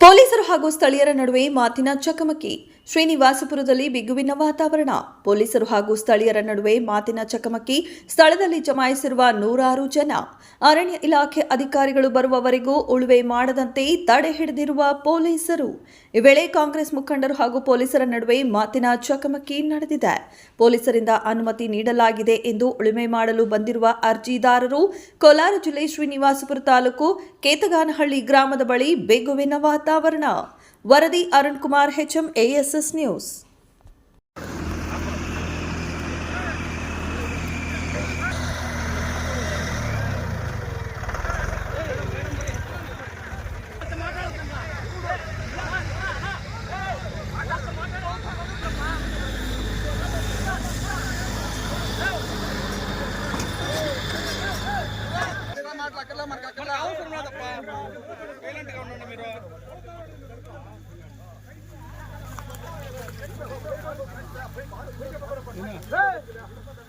ಪೊಲೀಸರು ಹಾಗೂ ಸ್ಥಳೀಯರ ನಡುವೆ ಮಾತಿನ ಚಕಮಕಿ ಶ್ರೀನಿವಾಸಪುರದಲ್ಲಿ ಬಿಗುವಿನ ವಾತಾವರಣ. ಪೊಲೀಸರು ಹಾಗೂ ಸ್ಥಳೀಯರ ನಡುವೆ ಮಾತಿನ ಚಕಮಕಿ, ಸ್ಥಳದಲ್ಲಿ ಜಮಾಯಿಸಿರುವ ನೂರಾರು ಜನ. ಅರಣ್ಯ ಇಲಾಖೆ ಅಧಿಕಾರಿಗಳು ಬರುವವರೆಗೂ ಉಳುವೆ ಮಾಡದಂತೆ ತಡೆ ಹಿಡಿದಿರುವ ಪೊಲೀಸರು. ಈ ವೇಳೆ ಕಾಂಗ್ರೆಸ್ ಮುಖಂಡರು ಹಾಗೂ ಪೊಲೀಸರ ನಡುವೆ ಮಾತಿನ ಚಕಮಕಿ ನಡೆದಿದೆ. ಪೊಲೀಸರಿಂದ ಅನುಮತಿ ನೀಡಲಾಗಿದೆ ಎಂದು ಉಳುಮೆ ಮಾಡಲು ಬಂದಿರುವ ಅರ್ಜಿದಾರರು ಕೋಲಾರ ಜಿಲ್ಲೆ ಶ್ರೀನಿವಾಸಪುರ ತಾಲೂಕು ಕೇತಗಾನಹಳ್ಳಿ ಗ್ರಾಮದ ಬಳಿ ಬೆಗುವಿನ ವಾತಾವರಣ. ವರದಿ Arun Kumar HM ASS news మాట్లాడక్కర్లా మనకు అక్కడ అవసరం రాదప్పా సైలెంట్గా ఉండండి మీరు Yeah.